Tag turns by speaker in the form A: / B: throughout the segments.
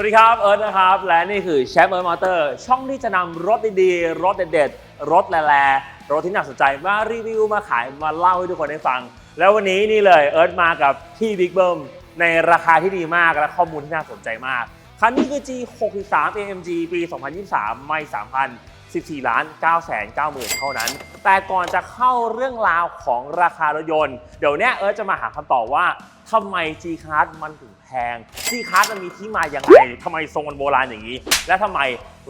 A: สวัสดีครับเอิร์ธนะครับ และนี่คือแชมป์เอิร์ธมอเตอร์ ช่องที่จะนำรถดีๆ รถเด็ดๆ รถแลๆรถที่น่าสนใจมารีวิวมาขายมาเล่าให้ทุกคนได้ฟัง แล้ววันนี้นี่เลยเอิร์ธมากับพี่บิ๊กเบิ้มในราคาที่ดีมากและข้อมูลที่น่าสนใจมาก คันนี้คือ G63 AMG ปี 2023 ไม่ 3,000 14ล้าน9แสน9หมื่นเท่านั้น แต่ก่อนจะเข้าเรื่องราวของราคารถยนต์ เดี๋ยวเนี้ยเอิร์ธจะมาหาคำตอบว่าทำไม G Class มันถึง พง G Class มันมีที่มายังไงทำไมทรงมันโบราณอย่างนี้ และทำไม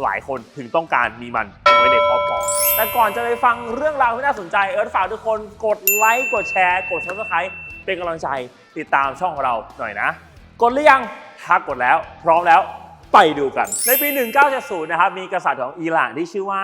A: หลายคนถึงต้องการมีมันไว้ในครอบครองแต่ก่อนจะไปฟังเรื่องราวที่น่าสนใจเอิร์ธฝากทุกคนกดไลค์กดแชร์ กด subscribe เป็นกำลังใจติดตามช่องของเราหน่อยนะ กดหรือยังถ้ากดแล้ว พร้อมแล้วไปดูกัน ในปี 1970 นะครับมีกษัตริย์ของอิหร่านที่ชื่อว่า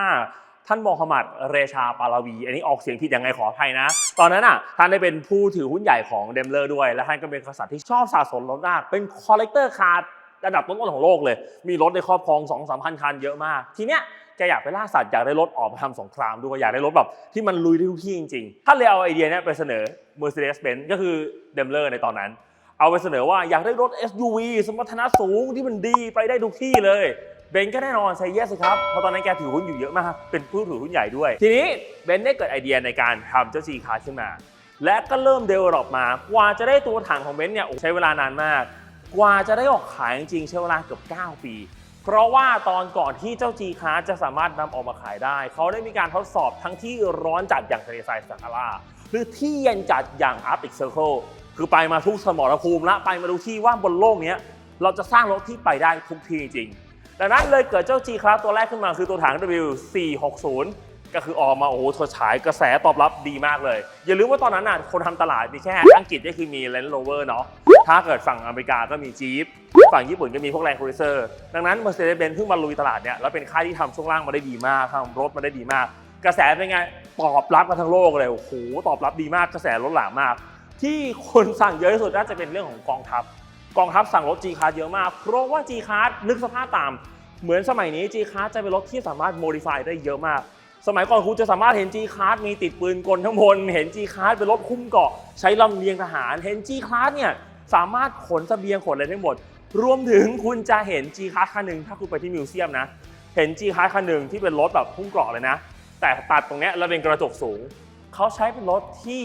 A: ท่านโมฮัมหมัดเรชาปาลาวี อันนี้ออกเสียงผิดยังไงขออภัยนะ ตอนนั้นอะท่านได้เป็นผู้ถือหุ้นใหญ่ของเดมเลอร์ด้วย และท่านก็เป็นกษัตริย์ที่ชอบสะสมรถมาก เป็นคอลเลกเตอร์คาร์ระดับต้นๆของโลกเลย มีรถในครอบครอง2 3 0 0 0คันเยอะมาก ทีเนี้ยแกอยากไปล่าสัตว์อยากได้รถออกมาทำสงครามด้วยอยากได้รถแบบที่มันลุยได้ทุกที่จริงๆท่านเลยเอาไอเดียเนี้ยไปเสนอ Mercedes-Benz ก็คือเดมเลอร์ในตอนนั้น เอาไปเสนอว่าอยากได้รถ SUV สมรรถนะสูงที่มันดีไปได้ทุกที่เลย เบนก็แน่นอนใช้เยสครับเพราะตอนนั้นแกถือหุ้นอยู่เยอะมาก เป็นผู้ถือหุ้นใหญ่ด้วย ทีนี้เบนได้เกิดไอเดียในการทำเจ้า G Class ขึ้นมา และก็เริ่มเดเวลลอปมากว่าจะได้ตัวถังของเบนเนี่ยใช้เวลานานมาก กว่าจะได้ออกขายจริงๆใช้เวลาเกือบ 9 ปี เพราะว่าตอนก่อนที่เจ้า G Class จะสามารถนำออกมาขายได้ เขาได้มีการทดสอบทั้งที่ร้อนจัดอย่างทะเลทรายสักการาหรือที่เย็นจัดอย่าง Arctic Circle คือไปมาทุกสมรภูมิละไปมาดูที่ว่าบนโลกนี้เราจะสร้างรถที่ไปได้ทุกที่จริง ดังนั้นเลยเกิดเจ้า G Class ตัวแรกขึ้นมาคือตัวถัง W460 ก็คือออกมาโอ้โหถฉายกระแสตอบรับดีมากเลย อย่าลืมว่าตอนนั้นน่ะคนทำตลาดมีแค่อังกฤษก็คือมี Land Rover เนาะถ้าเกิดฝั่งอเมริกาก็มี Jeep ฝั่งญี่ปุ่นก็มีพวก Land Cruiser ดังนั้น Mercedes-Benz เพิ่งมาลุยตลาดเนี่ยแล้วเป็นค่ายที่ทำช่วงล่างมาได้ดีมากทำรถมาได้ดีมาก กระแสเป็นไงตอบรับกันทั้งโลกเลยโอ้โหตอบรับดีมากกระแสล้นหลามมาก ที่คนสั่งเยอะที่สุดน่าจะเป็นเรื่องของกองทัพกองทัพสั่งรถ G Class เยอะมาก เพราะว่า G Class นึกสภาพตาม เหมือนสมัยนี้ G Class จะเป็นรถที่สามารถ modify ได้เยอะมาก สมัยก่อนคุณจะสามารถเห็น G Class มีติดปืนกลทั้งบน เห็น G Class เป็นรถคุ้มเกาะ ใช้ลำเลียงทหาร เห็น G Class เนี่ยสามารถขนสเสบียงขนอะไรได้หมด รวมถึงคุณจะเห็น G Class คันหนึ่งถ้าคุณไปที่มิวเซียมนะ เห็น G Class คันหนึ่งที่เป็นรถแบบพุ่งเกาะเลยนะ แต่ตัดตรงเนี้ยแล้วเป็นกระจกสูง เขาใช้เป็นรถที่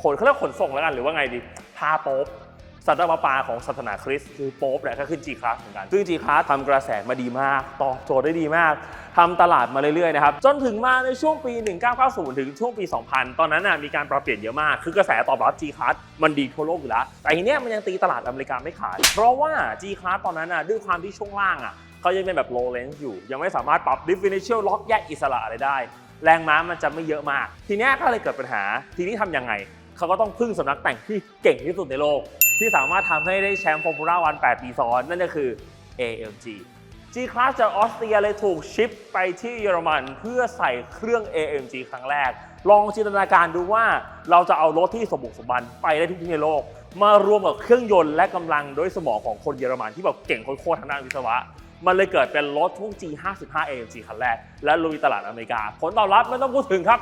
A: ขนเขาเรียกขนส่งแล้วกันหรือว่าไงดีพาโป๊ป สัตว์ประปาของศาสนาคริสต์คือโป๊ปเนี่ยก็ขึ้น G Class เหมือนกัน ซึ่ง G Class ทำกระแสมาดีมากตอบโจทย์ได้ดีมากทำตลาดมาเรื่อยๆนะครับจนถึงมาในช่วงปี 1990 ถึงช่วงปี 2000 ตอนนั้นน่ะมีการปรับเปลี่ยนเยอะมาก คือกระแสตอบรับ G Class มันดีทั่วโลกอยู่แล้ว แต่ทีเนี้ยมันยังตีตลาดอเมริกาไม่ขายเพราะว่า G Class ตอนนั้นน่ะด้วยความที่ช่วงล่างอะเขายังเป็นแบบ low range อยู่ ยังไม่สามารถปรับ differential lock แยกอิสระอะไรได้ แรงม้ามันจะไม่เยอะมาก ทีเนี้ยก็เลยเกิดปัญหา ทีนี้ทำยังไงเขาก็ต้องพึ่งสำนักแต่งที่เก่งที่สุดในโลก ที่สามารถทำให้ได้แชมป์ฟอร์มูล่าวัน8ปีซ้อน นั่นก็คือ AMG G Class จากออสเตรียเลยถูกชิปไปที่เยอรมัน เพื่อใส่เครื่อง AMG ครั้งแรก ลองจินตนาการดูว่าเราจะเอารถที่สมบุกสมบันไปได้ทุกที่ในโลก มารวมกับเครื่องยนต์และกำลังด้วยสมองของคนเยอรมันที่แบบเก่งโคตรๆทางด้านวิศวะ มันเลยเกิดเป็นรถพวก G55 AMG คันแรก และลุยตลาดอเมริกา ผลตอบรับไม่ต้องพูดถึงครับ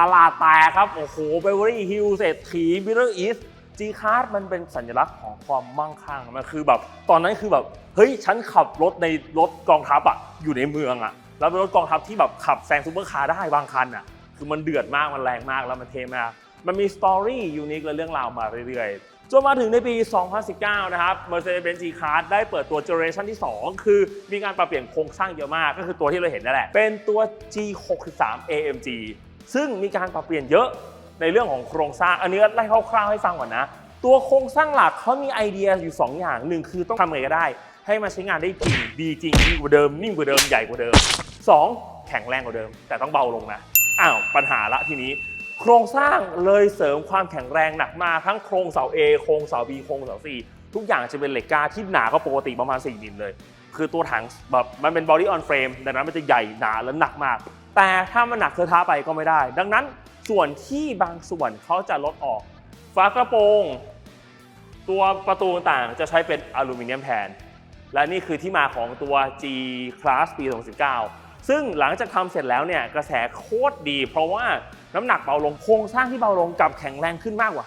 A: ตลาดแตกครับ โอ้โหเบเวอรี่ฮิลเศรษฐีบิลเลอร์อีส จีคาร์ดมันเป็นสัญลักษณ์ของความมั่งคั่งมันคือแบบ ตอนนั้นคือแบบ เฮ้ย ฉันขับรถในรถกองทัพอะอยู่ในเมืองอะ แล้วเป็นรถกองทัพที่แบบขับแซงซูเปอร์คาร์ได้บางคันอะ คือมันเดือดมาก มันแรงมาก แล้วมันเท่มาก มันมีสตอรี่ยูนิคและเรื่องราวมาเรื่อยๆ จนมาถึงในปี 2019 นะครับ Mercedes-Benz G-Class ได้เปิดตัวเจเนอเรชันที่ 2 คือมีการปรับเปลี่ยนโครงสร้างเยอะมาก ก็คือตัวที่เราเห็นนั่นแหละ เป็นตัว G63 AMG ซึ่งมีการปรับเปลี่ยนเยอะ ในเรื่องของโครงสร้าง อันนี้ไล่คร่าวๆให้ฟังก่อนนะ ตัวโครงสร้างหลักเขามีไอเดียอยู่ 2 อย่างหนึ่งคือต้องทำไงก็ได้ ให้มันใช้งานได้จริงดีจริงดีกว่าเดิมนิ่มกว่าเดิมใหญ่กว่าเดิม 2. แข็งแรงกว่าเดิม แต่ต้องเบาลงนะอ้าวปัญหาละทีนี้ โครงสร้างเลยเสริมความแข็งแรงหนักมาทั้งโครงเสา A โครงเสา B โครงเสา C ทุกอย่างจะเป็นเหล็กกล้าที่หนากว่าปกติประมาณ4มิลเลย คือตัวถังแบบมันเป็น body on frame ดังนั้นมันจะใหญ่หนาและหนักมาก แต่ถ้ามันหนักเทอะท้าไปก็ไม่ได้ ดังนั้น ส่วนที่บางส่วนเขาจะลดออก ฝากระโปรง ตัวประตูต่างจะใช้เป็นอลูมิเนียมแทน และนี่คือที่มาของตัว G Class ปี 2019 ซึ่งหลังจากทำเสร็จแล้วเนี่ยกระแสโคตรดี เพราะว่าน้ำหนักเบาลงโครงสร้างที่เบาลงกับแข็งแรงขึ้นมากกว่า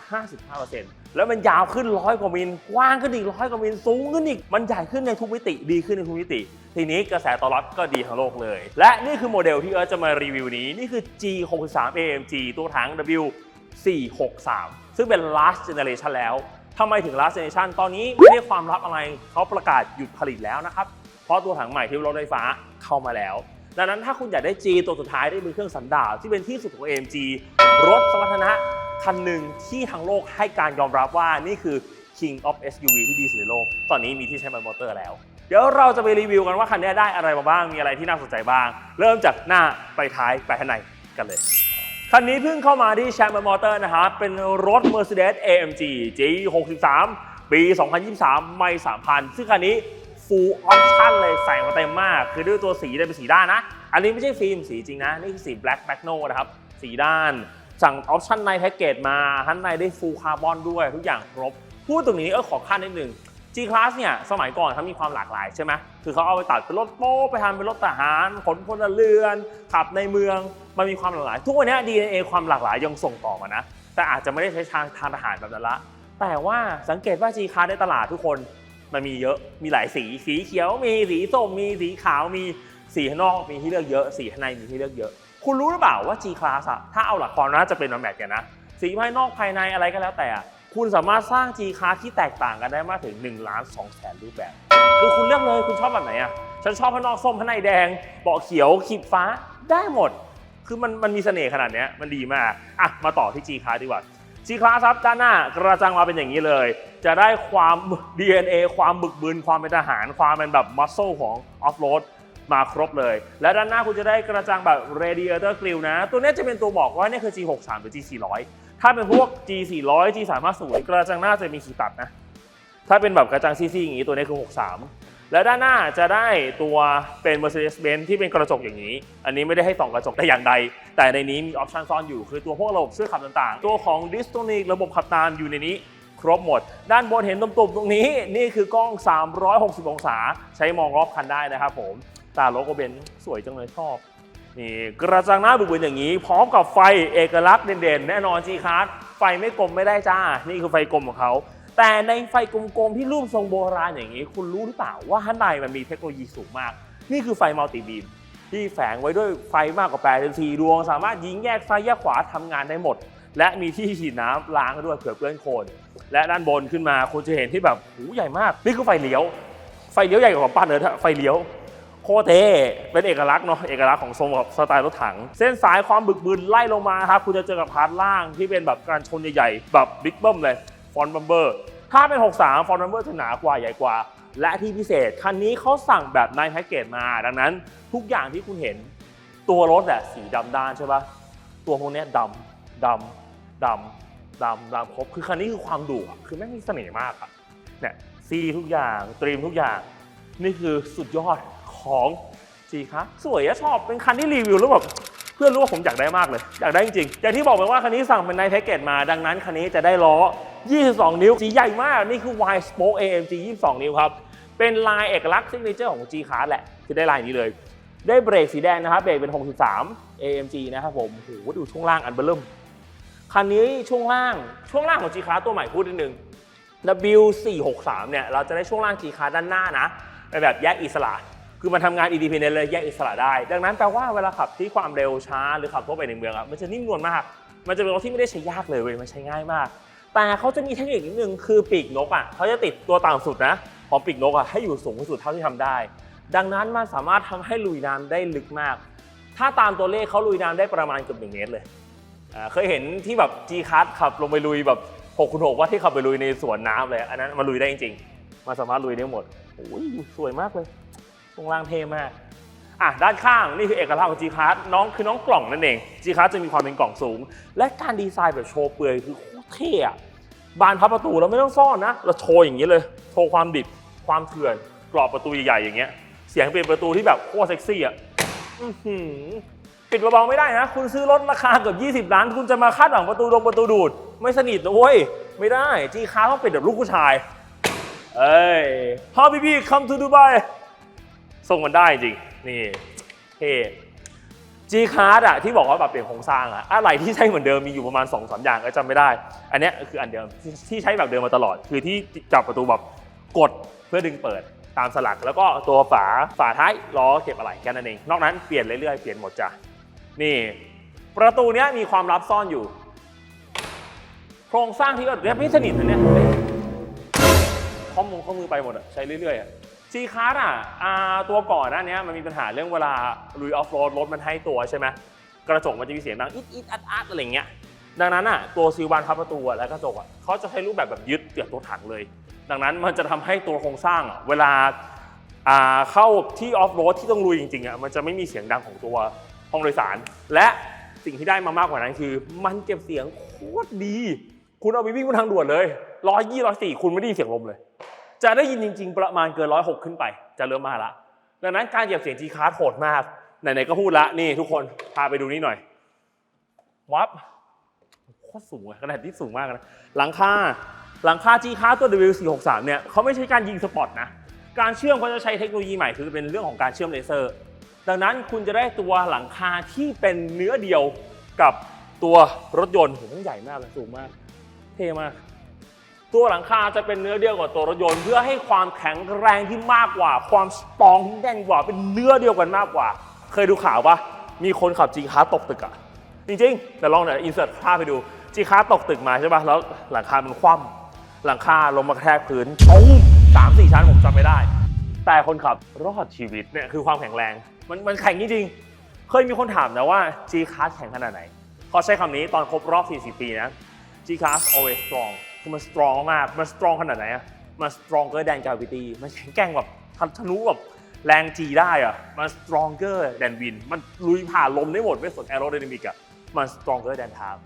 A: 55% แล้วมันยาวขึ้นร้อยกว่ามิลกว้างขึ้นอีกร้อยกว่ามิลสูงขึ้นอีก มันใหญ่ขึ้นในทุกมิติ ดีขึ้นในทุกมิติ ทีนี้กระแสตอบรับก็ดีทั้งโลกเลย และนี่คือโมเดลที่เอิร์ธจะมารีวิวนี้ นี่คือ G63 AMG ตัวถัง W463 ซึ่งเป็น last generation แล้วทำไมถึง last generation ตอนนี้ไม่ได้ความลับอะไรเขาประกาศหยุดผลิตแล้วนะครับ เพราะตัวถังใหม่ที่รถไฟฟ้าเข้ามาแล้วดังนั้นถ้าคุณอยากได้ G ตัวสุดท้ายได้เป็นเครื่องสันดาปที่เป็นที่สุดของ AMG รถสมรรถนะ คันหนึ่งที่ทั้งโลกให้การยอมรับว่านี่คือ King of SUV ที่ดีสุดในโลก ตอนนี้มีที่ใช้มันมอเตอร์แล้ว เดี๋ยวเราจะไปรีวิวกันว่าคันนี้ได้อะไรมาบ้าง มีอะไรที่น่าสนใจบ้าง เริ่มจากหน้าไปท้ายไปข้างในกันเลย คันนี้เพิ่งเข้ามาที่แชมเปอร์มอเตอร์นะครับ เป็นรถ Mercedes AMG G63 ปี 2023 ไม่ 3,000 ซึ่งคันนี้ full option เลยใส่มาเต็มมาก คือด้วยตัวสีเนี่ยเป็นสีด้านนะ อันนี้ไม่ใช่ฟิล์มสีจริงนะ นี่คือสี black b a c k no นะครับ สีด้าน สั่งออปชั่นในแพ็กเกจมาข้งในได้ full carbon ด้วยทุกอย่างครบ พูดตรงนี้เออขอขั้นนิดนึง G Class เนี่ยสมัยก่อนเขามีความหลากหลายใช่ไหมคือเขาเอาไปตัดเป็นรถโป๊ไปทำเป็นรถทหารขนพลเรือน ขับในเมืองมันมีความหลากหลาย ทุกวันนี้ DNA ความหลากหลายยังส่งต่อมานะ แต่อาจจะไม่ได้ใช้ทางทางทหารแบบนั้นละ แต่ว่าสังเกตว่า G Class ในตลาดทุกคนมันมีเยอะมีหลายสี สีเขียวมีสีส้มมีสีขาวมีสีข้างนอกมีที่เลือกเยอะ สีข้างในมีที่เลือกเยอะ คุณรู้หรือเปล่าว่า G Class อะถ้าเอาหลักความน่าจะเป็นมาแบบกันนะ สีภายนอกภายในอะไรก็แล้วแต่ คุณสามารถสร้าง G Class ที่แตกต่างกันได้มากถึง1ล้าน2แสนรูปแบบ คือคุณเลือกเลยคุณชอบแบบไหนอะฉันชอบข้างนอกส้มข้างในแดงเบาะเขียวขีดฟ้าได้หมด คือมันมันมีเสน่ห์ขนาดนี้มันดีมากอะมาต่อที่ G Class ดีกว่า G Class ครับด้านหน้ากระจังมาเป็นอย่างนี้เลย จะได้ความ DNA ความบึกบึนความเป็นทหาร ความเป็นแบบมัส e ของออฟโรด มาครบเลย และด้านหน้าคุณจะได้กระจังแบบ radiator grill นะ ตัวนี้จะเป็นตัวบอกว่านี่คือ G63 หรือ G400 ถ้าเป็นพวก G400 G350 กระจังหน้าจะมีขีดตัดนะ ถ้าเป็นแบบกระจังซีซีอย่างนี้ตัวนี้คือ 63 และด้านหน้าจะได้ตัวเป็น Mercedes-Benz ที่เป็นกระจกอย่างนี้ อันนี้ไม่ได้ให้ส่องกระจกแต่อย่างใด แต่ในนี้มีออปชันซ่อนอยู่คือตัวพวกระบบช่วยขับต่างๆ ตัวของ Distonic ระบบขับตามอยู่ในนี้ครบหมด ด้านบนเห็นตุ่มๆตรงนี้ นี่คือกล้อง 360 องศา ใช้มองรอบคันได้นะครับผม ตาโลโก้เบนสวยจังเลยชอบ นี่กระจังหน้าบึกบึนอย่างนี้ พร้อมกับไฟเอกลักษณ์เด่นๆ แน่นอนจีคาร์ดไฟไม่กลมไม่ได้จ้า นี่คือไฟกลมของเขา แต่ในไฟกลมๆ ที่รูปทรงโบราณอย่างนี้ คุณรู้หรือเปล่าว่าข้างในมันมีเทคโนโลยีสูงมาก นี่คือไฟมัลติบีมที่แฝงไว้ด้วยไฟมากกว่า84ดวง สามารถยิงแยกซ้ายแยกขวาทำงานได้หมด และมีที่ฉีดน้ำล้างด้วยเผื่อเปื้อนโคลนและด้านบนขึ้นมาคุณจะเห็นที่แบบหูใหญ่มาก นี่คือไฟเลี้ยว ไฟเลี้ยวใหญ่กว่าของปั้นเลยถ้าไฟเลี้ยว คตรเท่เป็นเอกลักษณ์เนาะเอกลักษณ์ของทรงแบบสไตล์รถถัง เส้นสายความบึกบึนไล่ลงมาครับคุณจะเจอกับพาร์ทล่างที่เป็นแบบการชนใหญ่ๆแบบบิ๊กเบิ้มเลยฟอนบัมเบอร์ถ้าเป็น 63 ฟอนบัมเบอร์จะหนากว่าใหญ่กว่า และที่พิเศษคันนี้เขาสั่งแบบในแพ็กเกจมาดังนั้น ทุกอย่างที่คุณเห็นตัวรถแหละสีดำด้านใช่ปะตัวพวกนี้ดำดำดำดำดำครบคือคันนี้คือความดุอะคือแม่งมีเสน่ห์มากอะเนี่ยซีทุกอย่างตรีมทุกอย่างนี่คือสุดยอด ของจีคะสวยอะชอบเป็นคันที่รีวิวแล้วแบบเพื่อนรู้ว่าผมอยากได้มากเลย อยากได้จริงๆอย่างที่บอกไปว่าคันนี้สั่งเป็นในแพ็กเกจมาดังนั้นคันนี้จะได้ล้อ 22 นิ้วสีใหญ่มากนี่คือ Y Spoke AMG 22 นิ้วครับเป็นลายเอกลักษณ์ซิกเนเจอร์ของ G Class แหละคือได้ลายนี้เลย ได้เบรกสีแดงนะครับเบรกเป็น 63 AMG นะครับผมโหดูช่วงล่างอันเบอร์เริ่มคันนี้ช่วงล่างช่วงล่างของ G Class ตัวใหม่พูดนิดนึง W463 เนี่ยเราจะได้ช่วงล่าง G Class ด้านหน้านะเป็นแบบแยกอิสระ คือมันทำงาน independent เลยแยกอิสระได้ ดังนั้นแปลว่าเวลาขับที่ความเร็วช้าหรือขับทั่วไปในเมืองอะมันจะนิ่มนวลมาก มันจะเป็นรถที่ไม่ได้ใช้ยากเลยเว้ยมันใช้ง่ายมาก แต่เขาจะมีเทคนิคนิดนึงคือปีกนกอะเขาจะติดตัวต่ำสุดนะของปีกนกอะให้อยู่สูงที่สุดเท่าที่ทำได้ ดังนั้นมันสามารถทำให้ลุยน้ำได้ลึกมาก ถ้าตามตัวเลขเขาลุยน้ำได้ประมาณเกือบหนึ่งเมตรเลยอ่าเคยเห็นที่แบบ G Card ขับลงไปลุยแบบ6คูณ6ว่าที่ขับไปลุยในสวนน้ำเลย อันนั้นมันลุยได้จริงๆมันสามารถลุยได้หมดโอ้ยสวยมากเลย ตรงล่างเท่มากอะด้านข้างนี่คือเอกลักษณ์ของ G Card น้องคือน้องกล่องนั่นเอง G Card จะมีความเป็นกล่องสูง และการดีไซน์แบบโชว์เปลือยคือโคตรเท่อะบานพับประตูเราไม่ต้องซ่อนนะ เราโชว์อย่างนี้เลย โชว์ความดิบ ความเถื่อน กรอบประตูใหญ่ๆอย่างเงี้ย เสียงเป็นประตูที่แบบโคตรเซ็กซี่อะปิดเบาๆไม่ได้นะ คุณซื้อรถราคาเกือบ20 ล้าน คุณจะมาคาดหวังประตูดงประตูดูด ไม่สนิทนะเว้ย ไม่ได้จีคาต้องปิดแบบลูกผู้ชาย เอ้ย How baby come to Dubai ส่งมันได้จริง นี่เท่ G Card อะที่บอกว่าแบบเปลี่ยนโครงสร้างอะอะไรที่ใช้เหมือนเดิมมีอยู่ประมาณ2อสอย่างก็จำไม่ได้ อันนี้คืออันเดิมที่ใช้แบบเดิมมาตลอด คือที่จับประตูแบบกดเพื่อดึงเปิดตามสลัก แล้วก็ตัวฝาฝาท้ายล้อเก็บอะไรแค่นั้นเอง นอกนั้นเปลี่ยนเรื่อยๆเปลี่ยนหมดจ้ะนี่ ประตูเนี้ยมีความลับซ่อนอยู่ โครงสร้างที่ก็เรียบไม่สนิทนะเนี่ยข้อมูลข้อมือไปหมดอะใช้เรื่อยๆอะ G Card อะอ่าตัวก่อนหน้าเนี้ยมันมีปัญหาเรื่องเวลาลุยออฟโรดรถมันให้ตัวใช่ไหมกระจกมันจะมีเสียงดังอิดอิดอัดอัดอะไรเงี้ยดังนั้นอะตัวซีวานพับประตูและกระจกอะเขาจะใช้รูปแบบแบบยึดเกี่ยวตัวถังเลย ดังนั้นมันจะทำให้ตัวโครงสร้างเวลาอ่าเข้าที่ออฟโรดที่ต้องลุยจริงๆอะมันจะไม่มีเสียงดังของตัวห้องโดยสาร และสิ่งที่ได้มามากกว่านั้นคือ มันเก็บเสียงโคตรดี คุณเอาไปวิ่งบนทางด่วนเลยร้อยยี่ร้อยสี่คุณไม่ได้ยินเสียงลมเลย จะได้ยินจริง ๆ ประมาณเกินร้อยหกขึ้นไป จะเริ่มมาละดังนั้นการเหยียบเสียง G card โหดมากไหนๆก็พูดละนี่ทุกคนพาไปดูนี่หน่อยวับโคตรสูงอะขนาดที่สูงมากนะหลังคาหลังคา G card ตัว W463 เนี่ยเขาไม่ใช่การยิงสปอตนะการเชื่อมเขาจะใช้เทคโนโลยีใหม่คือเป็นเรื่องของการเชื่อมเลเซอร์ ดังนั้นคุณจะได้ตัวหลังคาที่เป็นเนื้อเดียวกับตัวรถยนต์โหมันใหญ่มากเลยสูงมาก เท่มาก ตัวหลังคาจะเป็นเนื้อเดียวกับตัวรถยนต์ เพื่อให้ความแข็งแรงที่มากกว่า ความสตองที่แน่นกว่าเป็นเนื้อเดียวกันมากกว่า เคยดูข่าวปะมีคนขับจีคาตกตึกอะจริงๆแต่ลองเนี่อยอินเสิร์ตภาพไปดูจีคาตกตึกมาใช่ปะแล้วหลังคามันคว่ำหลังคาลงมากระแทกพื้นตุ้มสามสี่ชั้นผมจำไม่ได้ แต่คนขับรอดชีวิตเนี่ยคือความแข็งแรง มันมันแข็งจริงๆเคยมีคนถามนะว่า G Class แข็งขนาดไหนเขาใช้คำนี้ตอนครบรอบ 40 ปีนะ G Class always strong คือมัน strong มาก มัน strong ขนาดไหนอะมัน stronger than gravity มันแข็งแกร่งแบบทะทะลุแบบแรง G ได้อะมัน stronger than wind มันลุยผ่านลมได้หมดไม่สน aerodynamic อะมัน stronger than time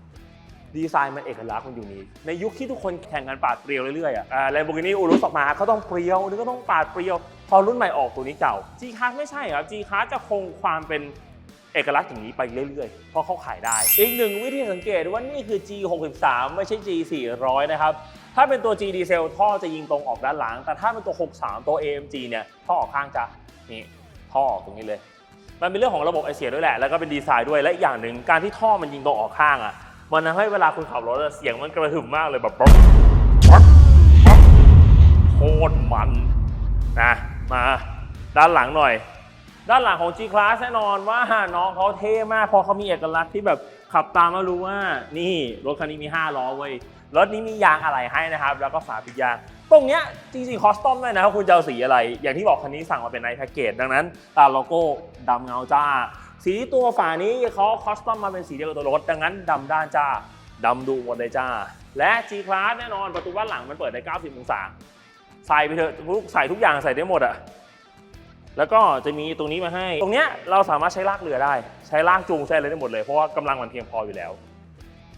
A: ดีไซน์มันเอกลักษณ์มันอยู่นี้ ในยุคที่ทุกคนแข่งกันปาดเปรียวเรื่อยๆอะแลมโบกินี่อูรุสออกมาเขาต้องเปรียวนี่ก็ต้องปาดเปรียว พอรุ่นใหม่ออกตัวนี้เก่า G Class ไม่ใช่ครับ G Class จะคงความเป็น เอกลักษณ์อย่างนี้ไปเรื่อยๆ เพราะเขาขายได้ อีกหนึ่งวิธีสังเกตว่านี่คือ G 6 3 ไม่ใช่ G 400 นะครับ ถ้าเป็นตัว G ดีเซลท่อจะยิงตรงออกด้านหลัง แต่ถ้าเป็นตัว 63 ตัว AMG เนี่ยท่อออกข้างจะนี่ท่อออกตรงนี้เลย มันเป็นเรื่องของระบบไอเสียด้วยแหละ แล้วก็เป็นดีไซน์ด้วย และอีกอย่างหนึ่งการที่ท่อมันยิงตรงออกข้างอะ มันทำให้เวลาคุณขับรถเสียงมันกระหึ่มมากเลยแบบป๊อกป๊อกป๊อกโคตรมันนะมาด้านหลังหน่อย ด้านหลังของ G Class แน่นอนว่าน้องเขาเท่มากพราะเขามีเอกลักษณ์ที่แบบขับตามแล้วรู้ว่า นี่รถคันนี้มี 5 ล้อเว้ย รถนี้มียางอะไรให้นะครับ แล้วก็ฝาปิดยาง ตรงเนี้ยจริงๆคอสตอมด้วยนะว่าคุณจะเอาสีอะไร อย่างที่บอกคันนี้สั่งมาเป็นในแพ็กเกจ ดังนั้นตาโลโก้ดำเงาจ้า สีตัวฝานี้เขาคอสตอมมาเป็นสีเดียวกับตัวรถ ดังนั้นดำด้านจ้าดำดูหมดเลยจ้า และ G Class แน่นอนประตูด้านหลังมันเปิดได้90องศา ใส่ไปเถอะทุกใส่ทุกอย่างใส่ได้หมดอะ แล้วก็จะมีตรงนี้มาให้ ตรงเนี้ยเราสามารถใช้ลากเรือได้ ใช้ลากจูงใช้อะไรได้หมดเลย เพราะว่ากำลังมันเพียงพออยู่แล้ว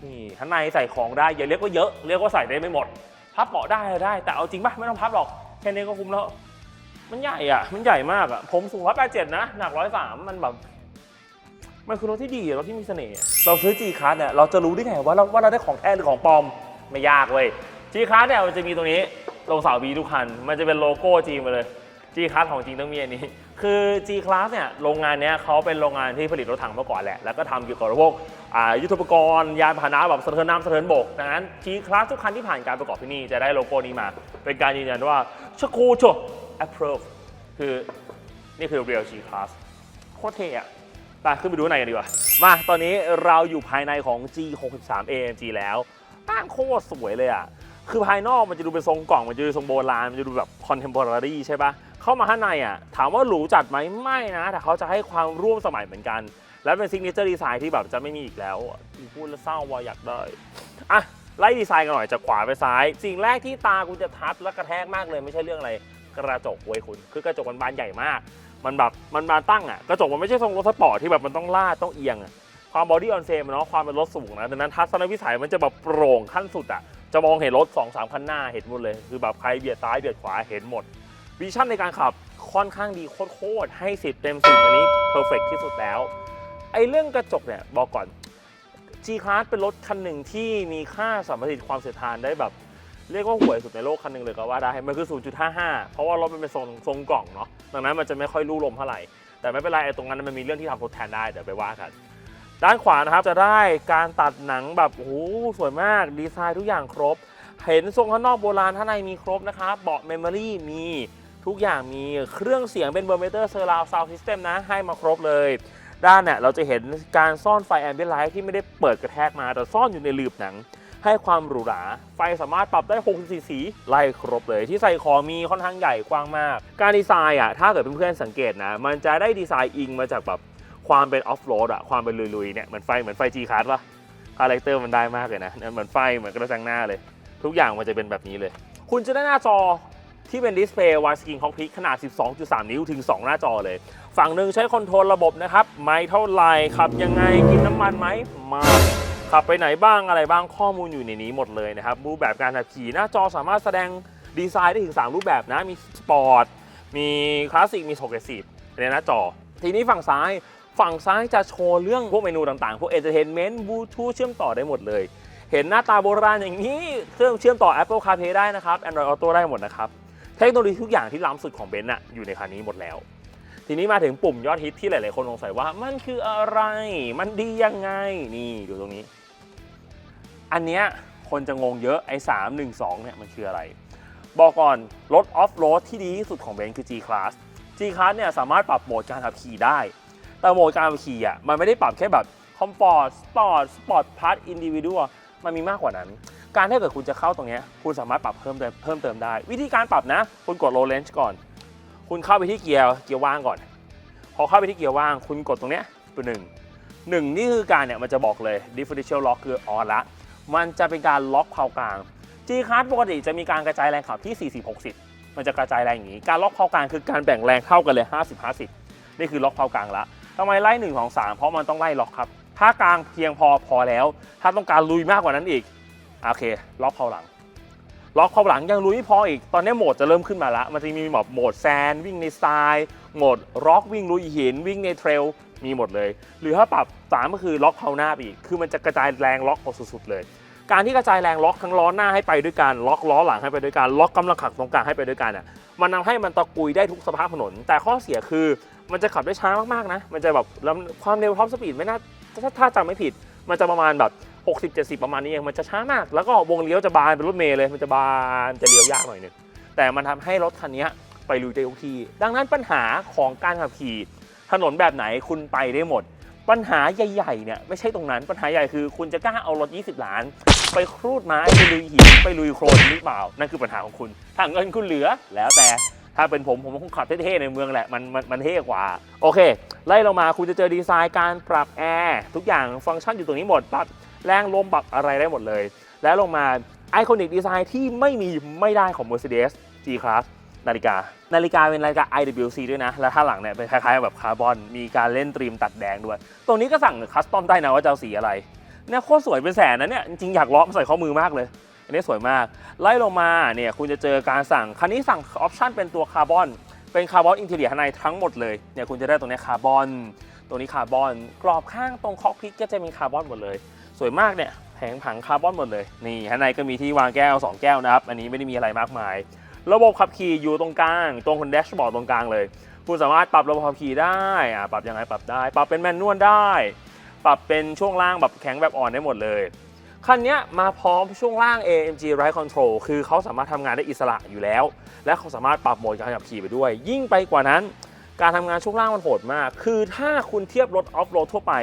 A: นี่ข้างในใส่ของได้ อย่าเรียกว่าเยอะ เรียกว่าใส่ได้ไม่หมด พับเบาะได้ได้ แต่เอาจริงปะไม่ต้องพับหรอก แค่นี้ก็คุ้มแล้ว มันใหญ่อะมันใหญ่มากอะผมสูงร้อยแปดเจ็ดนะ หนักร้อยสามมันแบบ มันคือรถที่ดีอะรถที่มีเสน่ห์อะเราซื้อ G Class เนี่ย เราจะรู้ได้ไงว่าเราว่าเราได้ของแท้หรือของปลอม ไม่ยากเว้ย G Class เนี่ยมันจะมีตรงนี้ลงเสาบีทุกคัน มันจะเป็นโลโก้ G มาเลย G Class ของจริงต้องมีอันนี้ คือ G Class เนี่ยโรงงานเนี้ยเขาเป็นโรงงานที่ผลิตรถถังมาก่อนแหละ แล้วก็ทำเกี่ยวกับพวกอ่ายุทโธปกรณ์ยานพาหนะแบบสะเทินน้ำสะเทินบกดังนั้น G Class ทุกคันที่ผ่านการประกอบที่นี่จะได้โลโก้นี้มา เป็นการยืนยันว่าชคูช approve คือนี่คือ real G Class โคตรเท่อะไปขึ้นไปดูข้างในกันดีกว่า มาตอนนี้เราอยู่ภายในของ G63 AMG แล้วตั้งโคตรสวยเลยอะคือภายนอกมันจะดูเป็นทรงกล่อง มันจะดูทรงโบราณ มันจะดูแบบ contemporary ใช่ปะ เข้ามาข้างในอะถามว่าหรูจัดไหมไม่นะ แต่เขาจะให้ความร่วมสมัยเหมือนกัน และเป็น signature design ที่แบบจะไม่มีอีกแล้วพูดแล้วเศร้าว่าอยากได้อะไล่ดีไซน์กันหน่อยจากขวาไปซ้าย สิ่งแรกที่ตาคุณจะทัดและกระแทกมากเลยไม่ใช่เรื่องอะไรกระจกเว้ยคุณ คือกระจกมันบานใหญ่มาก มันแบบมันมาตั้งอะกระจกมันไม่ใช่ทรงรถสปอร์ตที่แบบมันต้องลาดต้องเอียงอะความบอดี้ออนเซมเนาะความเป็นรถสูงนะดังนั้นทัศนวิสัยมันจะแบบโปร่งขั้นสุดอะจะมองเห็นรถ2อสามคันหน้าเห็นหมดเลย คือแบบใครเบียดซ้ายเบียดขวาเห็นหมด วิชั่นในการขับค่อนข้างดีโคตรๆให้สิบเต็มสิบอันนี้เพอร์เฟกที่สุดแล้ว ไอ้เรื่องกระจกเนี่ย บอกก่อน G Class เป็นรถคันหนึ่งที่มีค่าสัมพัทธ์ความเสียดทานได้แบบ เรียกว่าห่วยสุดในโลกคันหนึ่งเลยก็ว่าได้ มันคือ 0.55 เพราะว่ารถมันเป็นทรงทรงกล่องเนาะดังนั้นมันจะไม่ค่อยลู่ลมเท่าไหร่แต่แต่ไม่เป็นไรไอ้ตรงนั้นมันมีเรื่องที่ทำทดแทนได้เดี๋ยวไปว่ากันด้านขวานะครับจะได้การตัดหนังแบบโอ้โหสวยมากดีไซน์ทุกอย่างครบ เห็นทรงข้างนอกโบราณข้างในมีครบนะครับเบาะเมมโมรี่มี ทุกอย่างมีเครื่องเสียงเป็นเบอร์เมเตอร์เซอร์ราวซาวด์ซิสเต็มนะ ให้มาครบเลย ด้านเนี่ยเราจะเห็นการซ่อนไฟแอมเบียนไลท์ที่ไม่ได้เปิดกระแทกมา แต่ซ่อนอยู่ในหลืบหนัง ให้ความหรูหรา ไฟสามารถปรับได้ 64 สีไล่ครบเลย ที่ใส่ของมีค่อนข้างใหญ่กว้างมาก การดีไซน์อะถ้าเกิดเพื่อนๆสังเกตนะ มันจะได้ดีไซน์อิงมาจากแบบความเป็นออฟโรดอะความเป็นลุยๆเนี่ยเหมือนไฟเหมือนไฟ G คาร์ดปะคาแรคเตอร์มันได้มากเลยนะเหมือนไฟเหมือนกระจังหน้าเลย ทุกอย่างมันจะเป็นแบบนี้เลย คุณจะได้หน้าจอ ที่เป็นดิสเพย์วายสกรีนคอ c พิทขนาด 12.3 นิ้วถึง 2 หน้าจอเลย ฝั่งหนึ่งใช้คอนโทรลระบบนะครับ ไม่เท่าไหร่ขับยังไงกินน้ำมันไหมมาขับไปไหนบ้างอะไรบ้างข้อมูลอยู่ในนี้หมดเลยนะครับรูปแบบการขับขี่หน้าจอสามารถแสดงดีไซน์ได้ถึง 3 รูปแบบนะ มีสปอร์ต มีคลาสสิก มีโ o เกรสซีฟในหน้าจอ ทีนี้ฝั่งซ้าย ฝั่งซ้ายจะโชว์เรื่องพวกเมนูต่างๆ พวกเอนเตอร์เทนเมนต์บลูทูธเชื่อมต่อได้หมดเลย เห็นหน้าตาโบราณอย่างนี้ เครื่องเชื่อมต่อ Apple CarPlay ได้นะครับ Android Auto ได้หมดนะครับ เทคโนโลยีทุกอย่างที่ล้ำสุดของเบนซ์อะอยู่ในคันนี้หมดแล้ว ทีนี้มาถึงปุ่มยอดฮิตที่หลาย ๆ คนสงสัยว่ามันคืออะไร มันดียังไง นี่ดูตรงนี้ อันเนี้ยคนจะงงเยอะไอ้3 1 2เนี่ยมันคืออะไร บอกก่อนรถออฟโรดที่ดีที่สุดของเบนซ์คือ G Class G Class เนี่ยสามารถปรับโหมดการขับขี่ได้ แต่โหมดการขับขี่อะมันไม่ได้ปรับแค่แบบ Comfort Sport Sport Plus Individual มันมีมากกว่านั้น การถ้าเกิดคุณจะเข้าตรงนี้คุณสามารถปรับเพิ่มเติมเพิ่มเติมได้ วิธีการปรับนะ คุณกด low range ก่อน คุณเข้าไปที่เกียร์เกียร์ว่างก่อน พอเข้าไปที่เกียร์ว่าง คุณกดตรงนี้ยตัวหนึ่งหนึ่งนี่คือการเนี่ยมันจะบอกเลย differential lock คือออนละ มันจะเป็นการล็อกเพากลาง G Class ปกติจะมีการกระจายแรงขับที่ 40 60 มันจะกระจายแรงอย่างนี้ การล็อกเพากลางคือการแบ่งแรงเท่ากันเลย 50 50 นี่คือล็อกเพากลางละทำไมไล่1 2 3 เพราะมันต้องไล่ล็อกครับ ถ้ากลางเพียงพอพอแล้ว ถ้าต้องการลุยมากกว่านั้นอีก โอเค ล็อกเพาหลัง ล็อกเพาหลังยังลุยไม่พออีก ตอนนี้โหมดจะเริ่มขึ้นมาละ มันจะมีแบบโหมดแซนวิ่งในสไตล์โหมดร็อกวิ่งลุยหิน วิ่งในเทรล มีหมดเลย หรือถ้าปรับสามก็คือล็อกเพาหน้าอีก คือมันจะกระจายแรงล็อกออกสุดๆเลย การที่กระจายแรงล็อกทั้งล้อหน้าให้ไปด้วยกัน ล็อกล้อหลังให้ไปด้วยกัน ล็อกกำลังขับตรงกลางให้ไปด้วยกันอะ มันทำให้มันตะกุยได้ทุกสภาพถนน แต่ข้อเสียคือมันจะขับได้ช้ามากๆนะ มันจะแบบความเร็วท็อปสปีดไม่น่าถ้าจำไม่ผิด มันจะประมาณแบบ 60 70 ประมาณนี้เองมันจะช้ามาก แล้วก็วงเลี้ยวจะบานเป็นรถเมล์เลย มันจะบานจะเลี้ยวยากหน่อยนึงแต่มันทำให้รถคันนี้ไปลุยได้ทุกที่ดังนั้นปัญหาของการขับขี่ถนนแบบไหนคุณไปได้หมด ปัญหาใหญ่ๆเนี่ยไม่ใช่ตรงนั้นปัญหาใหญ่คือ คุณจะกล้าเอารถ 20 ล้าน ไปครูดไม้ไปลุยหินไปลุยโคลนหรือเปล่านั่นคือปัญหาของคุณถ้าเงินคุณเหลือแล้วแต่ถ้าเป็นผมผมคงขับเท่ๆในเมืองแหละมันมันมันเท่กว่า โอเค ไล่ลงมาคุณจะเจอดีไซน์การปรับแอร์ทุกอย่างฟังก์ชันอยู่ตรงนี้หมดปรับ แรงลมปรับอะไรได้หมดเลย แล้วลงมาไอคอนิกดีไซน์ที่ไม่มีไม่ได้ของ Mercedes G Class นาฬิกา นาฬิกาเป็นนาฬิกา IWC ด้วยนะ แล้วท่าหลังเนี่ยเป็นคล้ายๆแบบคาร์บอน มีการเล่นตรีมตัดแดงด้วย ตรงนี้ก็สั่งคัสตอมได้นะว่าจะเอาสีอะไร เนี่ยโคตรสวยเป็นแสนนะเนี่ย จริงอยากล้อมาใส่ข้อมือมากเลย อันนี้สวยมาก ไล่ลงมาเนี่ยคุณจะเจอการสั่ง คันนี้สั่งออปชั่นเป็นตัวคาร์บอน เป็นคาร์บอนอินเทอร์เนียข้างในทั้งหมดเลย เนี่ยคุณจะได้ตรงนี้คาร์บอน ตรงนี้คาร์บอน กรอบข้างตรงคอกพิกก็จะมีคาร์บอนหมดเลย สวยมากเนี่ยแผงผังคาร์บอนหมดเลย นี่ข้างในก็มีที่วางแก้ว 2 แก้วนะครับ อันนี้ไม่ได้มีอะไรมากมาย ระบบขับขี่อยู่ตรงกลาง ตรงคนแดชบอร์ดตรงกลางเลย คุณสามารถปรับระบบขับขี่ได้อ่าปรับยังไงปรับได้ ปรับเป็นแมนนวลได้ ปรับเป็นช่วงล่างแบบแข็งแบบอ่อนได้หมดเลยคันนี้มาพร้อมช่วงล่าง AMG Ride Control คือเขาสามารถทำงานได้อิสระอยู่แล้ว และเขาสามารถปรับโหมดการขับขี่ไปด้วย ยิ่งไปกว่านั้น การทำงานช่วงล่างมันโหดมาก คือถ้าคุณเทียบรถออฟโรดทั่วไป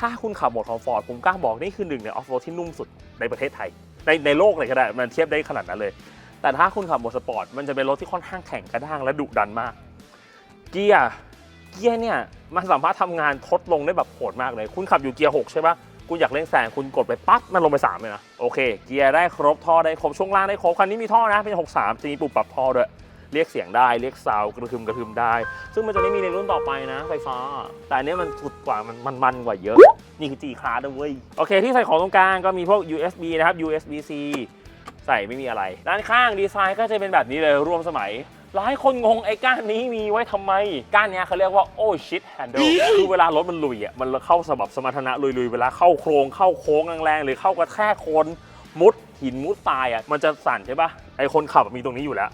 A: ถ้าคุณขับโหมดคอมฟอร์ตผมกล้าบอกนี่คือหนึ่งในออฟโรดที่นุ่มสุดในประเทศไทย ในในโลกเลยก็ได้มันเทียบได้ขนาดนั้นเลย แต่ถ้าคุณขับโหมดสปอร์ตมันจะเป็นรถที่ค่อนข้างแข็งกระด้างและดุดันมาก เกียร์เกียร์เนี่ยมันสามารถทำงานทดลงได้แบบโหดมากเลย คุณขับอยู่เกียร์6ใช่ปะคุณอยากเร่งแซงคุณกดไปปั๊บมันลงไป3เลยนะโอเค เกียร์ได้ครบท่อได้ครบช่วงล่างได้ครบคันนี้มีท่อนะเป็น 63จะมีปุ่มปรับท่อด้วย เรียกเสียงได้เรียกซาวกระทึมกระทึมได้ ซึ่งมันจะไม่มีในรุ่นต่อไปนะ ไฟฟ้า แต่อันนี้มันสุดกว่ามันมันมันกว่าเยอะ นี่คือ G Class นะเว้ยโอเค ที่ใส่ของตรงกลางก็มีพวก USB นะครับ USB-C ใส่ไม่มีอะไร ด้านข้างดีไซน์ก็จะเป็นแบบนี้เลยร่วมสมัยหลายคนงงไอ้ก้านนี้มีไว้ทำไม ก้านเนี้ยเขาเรียกว่า oh shit handle คือเวลารถมันลุยอะมันเข้าสบับสมรรถนะลุยๆ เวลาเข้าโครงเข้าโค้งแรงๆ หรือเข้ากระแทกคน มุดหินมุดทรายอะมันจะสั่นใช่ปะไอ้คนขับมีตรงนี้อยู่แล้ว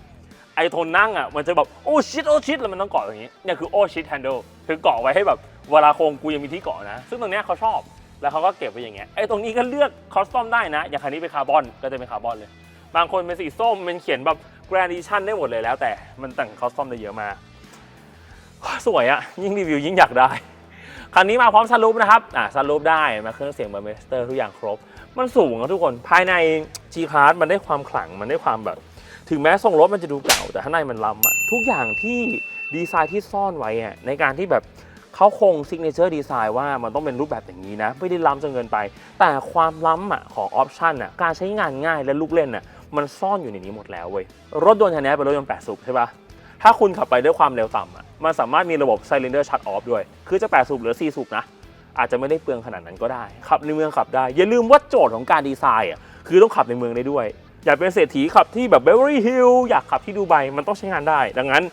A: ไอโทนนั่งอะมันจะแบบโอ้ชิดโอ้ชิดแล้วมันต้องเกาะอย่างนี้เนี่ยคือโอ้ชิดแฮนเดิลคือเกาะไว้ให้แบบเวลาโค้งกูยังมีที่เกาะนะ ซึ่งตรงเนี้ยเขาชอบแล้วเขาก็เก็บไว้อย่างเงี้ยไอตรงนี้ก็เลือกคอสตอมได้นะ อย่างคันนี้เป็นคาร์บอนก็จะเป็นคาร์บอนเลย บางคนเป็นสีส้มมันเขียนแบบ Grand Edition ได้หมดเลยแล้ว แต่มันแต่งคอสตอมได้เยอะมากสวยอะยิ่งรีวิวยิ่งอยากได้ คันนี้มาพร้อมซันรูปนะครับอ่าซันรูปได้มาเครื่องเสียงเบอร์เมสเตอร์ทุกอย่างครบ มันสูงนะทุกคนภายใน G Class มันได้ความขลังมันได้ความแบบ ถึงแม้ทรงรถมันจะดูเก่าแต่ข้างในมันล้ำอะทุกอย่างที่ดีไซน์ที่ซ่อนไว้อะในการที่แบบเขาคงซิกเนเจอร์ดีไซน์ว่ามันต้องเป็นรูปแบบอย่างนี้นะ ไม่ได้ล้ำจนเกินไป แต่ความล้ำอะของออปชันอะการใช้งานง่ายและลูกเล่นอะมันซ่อนอยู่ในนี้หมดแล้วเว้ยรถยนต์คันนี้เป็นรถยนต์8สูบใช่ปะถ้าคุณขับไปด้วยความเร็วต่ำอะมันสามารถมีระบบ Cylinder Shut Off ด้วย คือจะ8สูบหรือ4สูบนะอาจจะไม่ได้เปลืองขนาดนั้นก็ได้ขับในเมืองขับได้ อย่าลืมว่าโจทย์ของการดีไซน์อะคือต้องขับในเมืองได้ด้วย อยากเป็นเศรษฐีขับที่แบบ Beverly Hills อยากขับที่ดูไบมันต้องใช้งานได้ ดังนั้น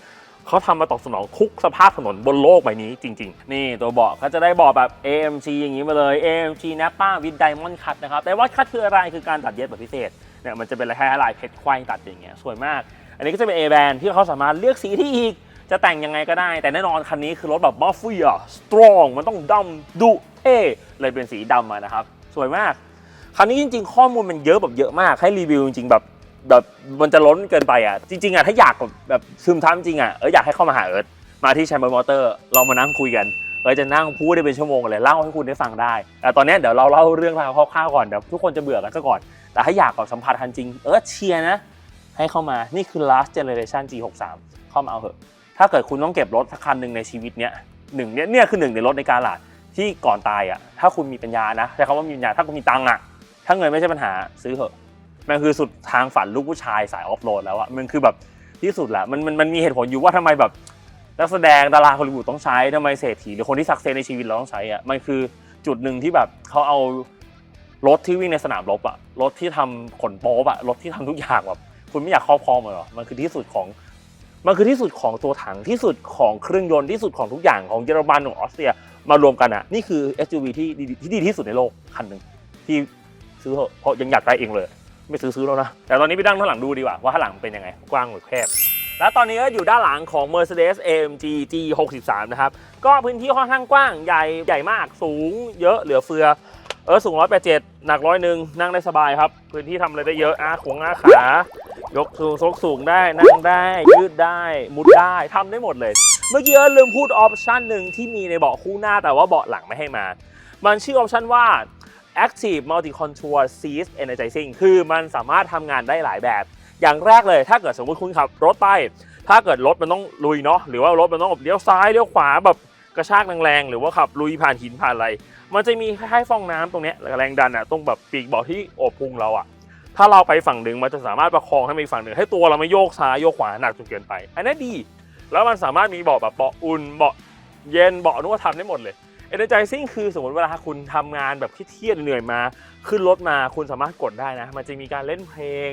A: เขาทำมาตอบสนองทุกสภาพถนนบนโลกใบนี้จริง ๆ นี่ตัวเบาะเขาจะได้เบาะแบบ AMG อย่างนี้มาเลย AMG Napa with Diamond Cut นะครับ แต่ว่าคัดคืออะไรคือการตัดเย็บแบบพิเศษเนี่ยมันจะเป็นลายลายเพชรไขว้ตัดอย่างเงี้ยสวยมาก อันนี้ก็จะเป็น A band ที่เขาสามารถเลือกสีที่อีกจะแต่งยังไงก็ได้ แต่แน่นอนคันนี้คือรถแบบ mafia strong มันต้องดำดุเท่เลยเป็นสีดำมานะครับ สวยมาก คันนี้จริง ๆ ข้อมูลมันเยอะแบบเยอะมากให้รีวิวจริงๆแบบแบบมันจะล้นเกินไปอะจริงๆอะถ้าอยากแบบแบบซึมทับจริงอะเอออยากให้เข้ามาหาเอิร์ธมาที่แชมเบอร์มอเตอร์เรามานั่งคุยกันเออจะนั่งพูดได้เป็นชั่วโมงเลยเล่าให้คุณได้ฟังได้แต่ตอนนี้เดี๋ยวเราเล่าเรื่องราวคร่าวๆก่อนเดี๋ยวทุกคนจะเบื่อกันซะก่อน แต่ถ้าอยากแบบสัมผัสทันจริงเออเชียร์นะให้เข้ามานี่คือ last generation G63 เข้ามาเอาเถอะ ถ้าเกิดคุณต้องเก็บรถสักคันหนึ่งในชีวิตเนี้ยหนึ่งเนี้ยเนี่ยคือหนึ่งในรถในการหลาดที่ก่อนตายอะถ้าคุณมีปัญญานะใช้คำว่ามีปัญญาถ้าคุณมีตังค์อะ ถ้าเงินไม่ใช่ปัญหาซื้อเถอะมันคือสุดทางฝันลูกผู้ชายสายออฟโรดแล้วอะมันคือแบบที่สุดแหละมันมันมันมีเหตุผลอยู่ว่าทำไมแบบนักแสดงดาราฮอลลีวูดต้องใช้ทำไมเศรษฐีหรือคนที่สักเซสในชีวิตเราต้องใช้อะมันคือจุดหนึ่งที่แบบเขาเอารถที่วิ่งในสนามรบอะรถที่ทำขนโป๊บอะรถที่ทำทุกอย่างแบบคุณไม่อยากครอบครองมันหรอมันคือที่สุดของมันคือที่สุดของตัวถังที่สุดของเครื่องยนต์ที่สุดของทุกอย่างของเยอรมันของออสเตรียมารวมกันอะนี่คือ SUV ที่ดีที่ดีที่สุดในโลกคันหนึ่งที่ ซื้อเถอะเพราะยังอยากได้เองเลย ไม่ซื้อซื้อแล้วนะ แต่ตอนนี้ไปนั่งด้านหลังดูดีกว่าว่าข้างหลังเป็นยังไง กว้างหรือแคบ และตอนนี้ก็อยู่ด้านหลังของ Mercedes AMG G63 นะครับ ก็พื้นที่ค่อนข้างกว้างใหญ่ใหญ่มากสูงเยอะเหลือเฟือเออสูง187หนักร้อยหนึ่งนั่งได้สบายครับ พื้นที่ทำอะไรได้เยอะอาขวงอาขายกสูงซกสูงได้นั่งได้ยืดได้ มุดได้ทำได้หมดเลย เมื่อกี้เออลืมพูดออปชันหนึ่งที่มีในเบาะคู่หน้าแต่ว่าเบาะหลังไม่ให้มา มันชื่อออปชันว่า Active Multi Control Seat Energizing คือมันสามารถทำงานได้หลายแบบ อย่างแรกเลยถ้าเกิดสมมติคุณขับรถไป ถ้าเกิดรถมันต้องลุยเนาะหรือว่ารถมันต้องแบบเลี้ยวซ้ายเลี้ยวขวาแบบกระชากแรงๆหรือว่าขับลุยผ่านหินผ่านอะไร มันจะมีคล้ายๆฟองน้ำตรงเนี้ยแรงดันอะตรงแบบปีกเบาะที่โอบพุงเราอะถ้าเราไปฝั่งหนึ่งมันจะสามารถประคองให้ไปอีฝั่งหนึ่งให้ตัวเราไม่โยกซ้ายโยกขวาหนักจนเกินไป อันนี้ดี แล้วมันสามารถมีเบาะแบบเบาะอุ่นเบาะเย็นเบาะนวดทำได้หมดเลย Energizing คือสมมติเวลาคุณทำงานแบบเครียดเหนื่อยมา ขึ้นรถมาคุณสามารถกดได้นะ มันจะมีการเล่นเพลง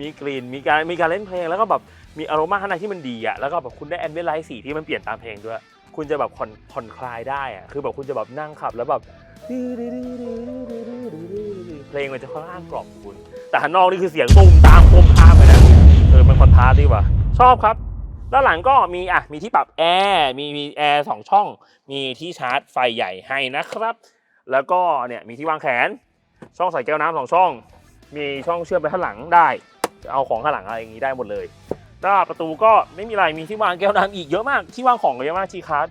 A: มีกลิ่น มีการมีการเล่นเพลง แล้วก็แบบมีอารมาข้างในที่มันดีอะแล้วก็แบบคุณได้แอมเบียไลท์สีที่มันเปลี่ยนตามเพลงด้วย คุณจะแบบผ่อนผ่อนคลายได้อะคือแบบคุณจะแบบนั่งขับแล้วแบบเพลงมันจะค่อนข้างกล่อมคุณ แต่ข้างนอกนี่คือเสียงตุ้มตามโคมข้ามไปนะเออมันคอนทราสต์ดีว่ะชอบครับ ด้านหลังก็มีอะมีที่ปรับแอร์มีมีแอร์สองช่อง มีที่ชาร์จไฟใหญ่ให้นะครับ แล้วก็เนี่ยมีที่วางแขน ช่องใส่แก้วน้ำสองช่อง มีช่องเชื่อมไปข้างหลังได้ เอาของข้างหลังอะไรอย่างนี้ได้หมดเลยหน้าประตูก็ไม่มีอะไรมีที่วางแก้วน้ำอีกเยอะมากที่วางของก็เยอะมากจีคาร์ด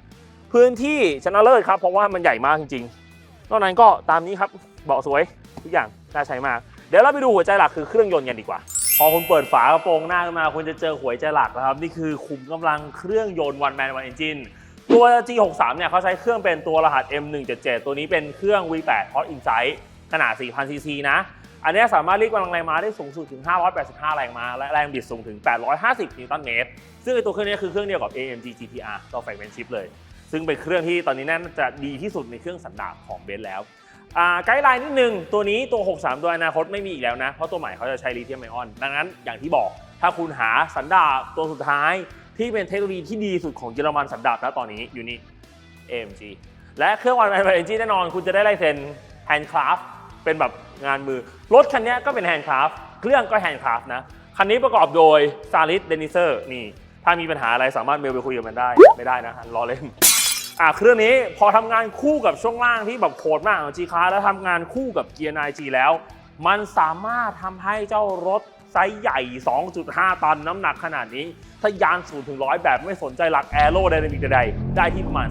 A: พื้นที่ชนะเลิศครับเพราะว่ามันใหญ่มากจริงๆนอกนั้นก็ตามนี้ครับเบาะสวยทุกอย่างน่าใช้มาก เดี๋ยวเราไปดูหัวใจหลักคือเครื่องยนต์กันดีกว่า พอคุณเปิดฝากระโปรงหน้าขึ้นมาคุณจะเจอหัวใจหลักนะครับ นี่คือขุมกำลังเครื่องยนต์ one man one engine ตัว G63 เนี่ยเขาใช้เครื่องเป็นตัวรหัส M177 ตัวนี้เป็นเครื่อง V8 Hot Insight ขนาด 4,000ซีซีนะ อันนี้สามารถเรียกกำลังแรงม้าได้สูงสุดถึง 585 แรงม้า และแรงบิดสูงถึง 850 นิวตันเมตร ซึ่งตัวเครื่องนี้คือเครื่องเดียวกับ AMG GTR ตัวแฟกเมนชิพเลย ซึ่งเป็นเครื่องที่ตอนนี้น่าจะดีที่สุดในเครื่องสันดาปของเบนซ์แล้ว ไกด์ไลน์นิดนึง ตัวนี้ตัว 63 ตัวอนาคตไม่มีอีกแล้วนะ เพราะตัวใหม่เขาจะใช้ลิเธียมไอออน ดังนั้นอย่างที่บอก ถ้าคุณหาสันดาปตัวสุดท้ายที่เป็นเทคโนโลยีที่ดีสุดของเยอรมันสันดาปแล้วตอนนี้อยู่นี่ AMG และเครื่องวันแมนเอนจีแน่นอน คุณจะได้ลายเซ็นแฮนด์คราฟเป็นแบบงานมือ รถคันนี้ก็เป็นแฮนด์คราฟเครื่องก็แฮนด์คราฟนะ คันนี้ประกอบโดยซาริสเดนิเซอร์นี่ ถ้ามีปัญหาอะไรสามารถเมลไปคุยกับมันได้ ไม่ได้นะรอเล่น อะเครื่องนี้พอทำงานคู่กับช่วงล่างที่แบบโคตรมากของ G Class แล้วทำงานคู่กับเกียร์ 9G แล้ว มันสามารถทำให้เจ้ารถไซส์ใหญ่ 2.5 ตันน้ำหนักขนาดนี้ทะยาน0ถึง100 แบบไม่สนใจหลักแอโรไดนามิกใดๆ ได้ที่ประมาณ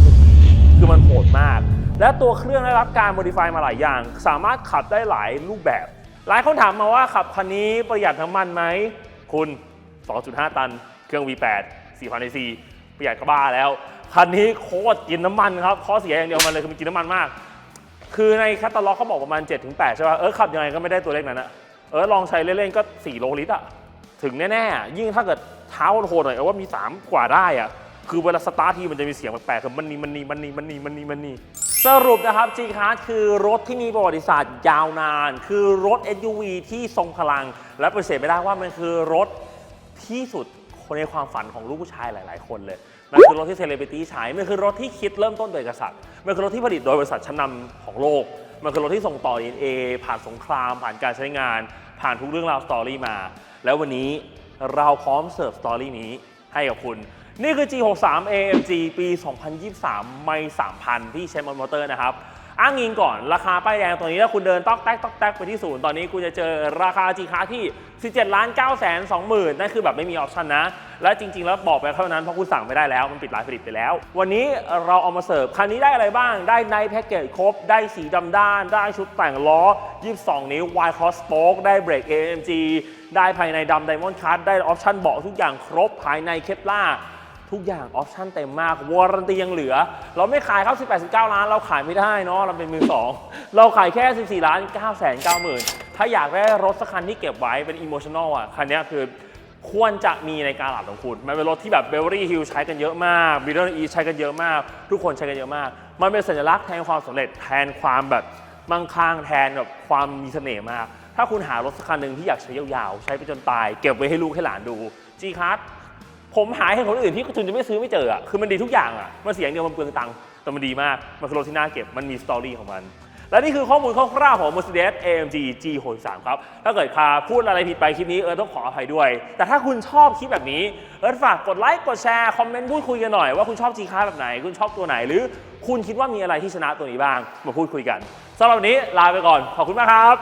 A: 4.5 คือมันโหดมาก และตัวเครื่องได้รับการโมดิฟายมาหลายอย่าง สามารถขับได้หลายรูปแบบ หลายคนถามมาว่าขับคันนี้ประหยัดน้ำมันไหม คุณ 2.5 ตัน เครื่อง V8 4,000 cc ประหยัดก็บ้าแล้ว คันนี้โคตรกินน้ำมันครับข้อเสียอย่างเดียวมันเลยคือมันกินน้ำมันมาก คือในแคตตาล็อกเขาบอกประมาณ 7-8 ใช่ป่ะเออขับยังไงก็ไม่ได้ตัวเลขนั้นอะเออลองใช้เล่นๆก็ 4 โลลิตรอะถึงแน่ๆ ยิ่งถ้าเกิดเท้าโหดหน่อยเออว่ามี 3 กว่าได้อะคือเวลาสตาร์ททีมันจะมีเสียงแปลกๆคือมันนี่มันนี่มันนี่มันนี่มันนี่มันนี่สรุปนะครับ G Class คือรถที่มีประวัติศาสตร์ยาวนาน คือรถ SUV ที่ทรงพลัง และปฏิเสธไม่ได้ว่ามันคือรถที่สุดคนในความฝันของลูกผู้ชายหลาย ๆ คนเลย มันคือรถที่เซเลบริตี้ใช้ มันคือรถที่คิดเริ่มต้นโดยกษัตริย์ มันคือรถที่ผลิตโดยบริษัทชั้นนำของโลก มันคือรถที่ส่งต่อ DNA ผ่านสงคราม ผ่านการใช้งาน ผ่านทุกเรื่องราวสตอรี่มา แล้ววันนี้เราพร้อมเสิร์ฟสตอรี่นี้ให้กับคุณ นี่คือ G63 AMG ปี 2023 ไม่ 3,000 ที่เชมอนมอเตอร์นะครับ อ้างอิงก่อนราคาป้ายแดงตัวนี้ถ้าคุณเดินต๊อกแต๊กต๊อกแต๊กไปที่ศูนย์ตอนนี้คุณจะเจอราคา G คาที่ 17ล้าน9แสน2หมื่นนั่นคือแบบไม่มีออปชันนะ และจริง ๆ แล้วบอกไปเท่านั้นเพราะคุณสั่งไม่ได้แล้วมันปิดร้านผลิตไปแล้ว วันนี้เราเอามาเสิร์ฟคันนี้ได้อะไรบ้าง ได้ในแพ็กเกจครบ ได้สีดำด้าน ได้ชุดแต่งล้อ 22 นิ้ว wide cross spoke ได้เบรก AMG ได้ภายในดำ Diamond Cut ได้ออปชันเบาะทุกอย่างครบภายในเคปล่า ทุกอย่างออปชั่นเต็มมากวอรันตียังเหลือ เราไม่ขายครับ 18 19 ล้าน เราขายไม่ได้เนาะเราเป็นมือสองเราขายแค่ 14 ล้าน9แสน9หมื่นถ้าอยากได้รถสักคันที่เก็บไว้เป็นอิโมชัน a ลอะคันนี้คือควรจะมีในการหลับของคุณ มันเป็นรถที่แบบเบลลี่ฮิลใช้กันเยอะมากบิลเลอร์อีใช้กันเยอะมาก ทุกคนใช้กันเยอะมาก มันเป็นสัญลักษณ์แทนความสำเร็จแทนความแบบมั่งคั่งแทนแบบความมีเสน่ห์มาก ถ้าคุณหารถสักคันหนึ่งที่อยากใช้ยาวๆ ใช้ไปจนตาย เก็บไว้ให้ลูกให้หลานดู G Class ผมหาให้คนอื่นที่คุณจะไม่ซื้อไม่เจออะคือมันดีทุกอย่างอะมันเสียงเดียวมันเปลืองตังค์แต่มันดีมากมันคือรถที่น่าเก็บมันมีสตอรี่ของมัน และนี่คือข้อมูลคร่าวๆของ Mercedes AMG G63 ครับ ถ้าเกิดคาพูดอะไรผิดไปคลิปนี้เออต้องขออภัยด้วย แต่ถ้าคุณชอบคลิปแบบนี้เออฝากกดไลค์กดแชร์คอมเมนต์พูดคุยกันหน่อยว่าคุณชอบ G คาแบบไหน คุณชอบตัวไหนหรือ คุณคิดว่ามีอะไรที่ชนะตัวนี้บ้าง มาพูดคุยกันสำหรับวันนี้ลาไปก่อนขอบคุณมากครับ